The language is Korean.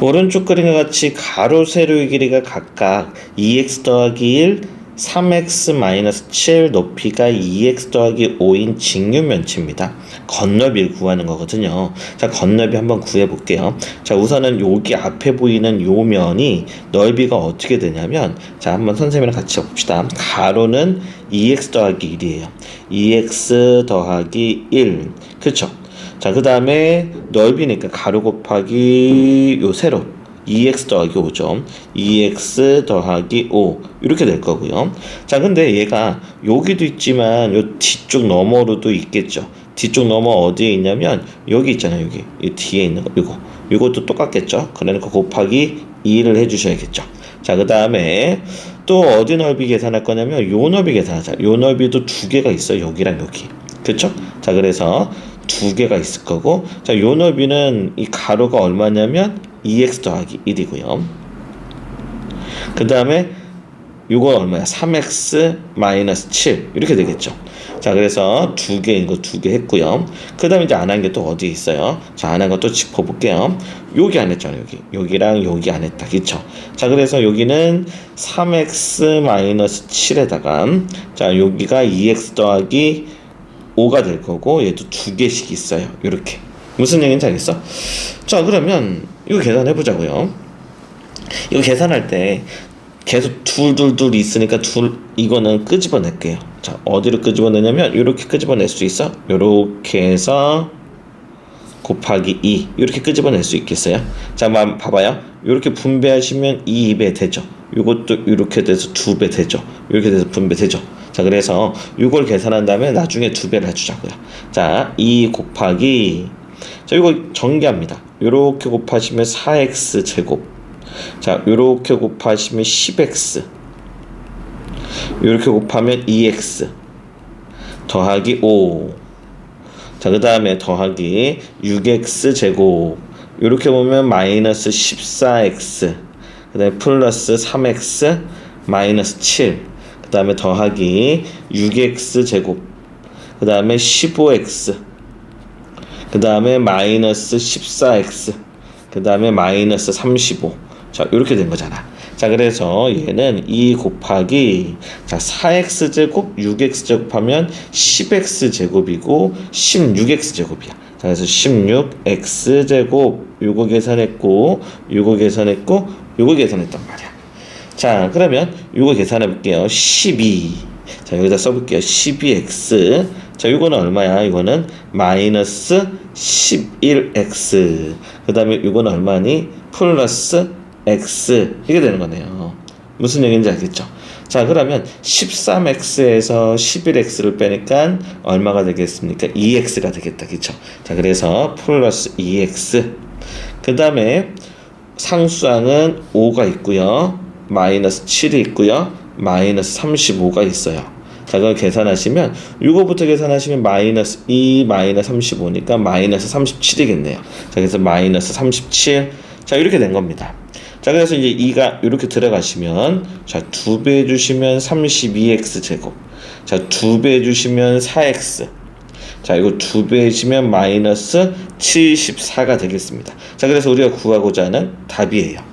오른쪽 그림과 같이 가로 세로의 길이가 각각 2x 더하기 1, 3x 마이너스 7 높이가 2x 더하기 5인 직류면체입니다. 건너비를 구하는 거거든요. 자, 건너비 한번 구해 볼게요. 자, 우선은 여기 앞에 보이는 요 면이 넓이가 어떻게 되냐면 자, 한번 선생님이랑 같이 봅시다. 가로는 2x 더하기 1이에요. 2x 더하기 1. 그쵸? 자, 그 다음에 넓이니까 가로 곱하기 요 세로 2x 더하기 5죠. 2x 더하기 5 이렇게 될 거고요. 자, 근데 얘가 여기도 있지만 요 뒤쪽 너머로도 있겠죠. 뒤쪽 너머 어디에 있냐면 여기 있잖아요. 여기 이 뒤에 있는 거 이거 이것도 똑같겠죠. 그러니까 곱하기 2를 해주셔야겠죠. 자, 그 다음에 또 어디 넓이 계산할 거냐면 요 넓이 계산하자. 요 넓이도 두 개가 있어요. 여기랑 여기. 그쵸? 자, 그래서 두 개가 있을 거고, 자, 요 넓이는 이 가로가 얼마냐면 2x 더하기 1이고요. 그 다음에 요거 얼마야? 3x 마이너스 7 이렇게 되겠죠. 자, 그래서 두개 이거 두 개 했고요. 그 다음에 이제 안 한 게 또 어디 있어요? 자, 안 한 거 또 짚어볼게요. 여기 안 했잖아요. 여기 여기랑 여기 안 했다, 그쵸? 자, 그래서 여기는 3x 마이너스 7에다가 자, 여기가 2x 더하기 5가 될 거고 얘도 두 개씩 있어요. 이렇게 무슨 얘기인지 알겠어? 자, 그러면 이거 계산해 보자고요. 이거 계산할 때 계속 둘둘둘 있으니까 둘 이거는 끄집어낼게요. 자 어디로 끄집어내냐면 이렇게 끄집어낼 수 있어. 이렇게 해서 곱하기 2 이렇게 끄집어낼 수 있겠어요? 자, 한번 봐봐요. 이렇게 분배하시면 2배 되죠. 이것도 이렇게 돼서 2배 되죠. 이렇게 돼서 분배되죠. 자, 그래서 이걸 계산한 다음에 나중에 2배를 해주자고요. 자, 2 곱하기 자, 이거 전개합니다. 이렇게 곱하시면 4x 제곱 자, 요렇게 곱하시면 10x. 요렇게 곱하면 2x. 더하기 5. 자, 그 다음에 더하기 6x 제곱. 요렇게 보면 마이너스 14x. 그 다음에 플러스 3x 마이너스 7. 그 다음에 더하기 6x 제곱. 그 다음에 15x. 그 다음에 마이너스 14x. 그 다음에 마이너스 35. 자, 이렇게 된 거잖아. 자, 그래서 얘는 2 곱하기 자, 4x 제곱 6x 제곱하면 10x 제곱이고 16x 제곱이야. 자, 그래서 16x 제곱 요거 계산했고 요거 계산했고 요거 계산했단 말이야. 자, 그러면 요거 계산해 볼게요. 12. 자, 여기다 써 볼게요. 12x. 자, 요거는 얼마야? 이거는 마이너스 11x. 그 다음에 요거는 얼마니? 플러스 x 이게 되는 거네요. 무슨 얘기인지 알겠죠? 자, 그러면 13x에서 11x를 빼니까 얼마가 되겠습니까? 2x가 되겠다. 그쵸? 자, 그래서 플러스 2x. 그 다음에 상수항은 5가 있고요. 마이너스 7이 있고요. 마이너스 35가 있어요. 자, 그걸 계산하시면, 이거부터 계산하시면 마이너스 2, 마이너스 35니까 마이너스 37이겠네요. 자, 그래서 마이너스 37. 자, 이렇게 된 겁니다. 자, 그래서 이제 2가 이렇게 들어가시면, 자, 2배 해 주시면 32x 제곱. 자, 2배 해 주시면 4x. 자, 이거 2배 해주시면 마이너스 74가 되겠습니다. 자, 그래서 우리가 구하고자 하는 답이에요.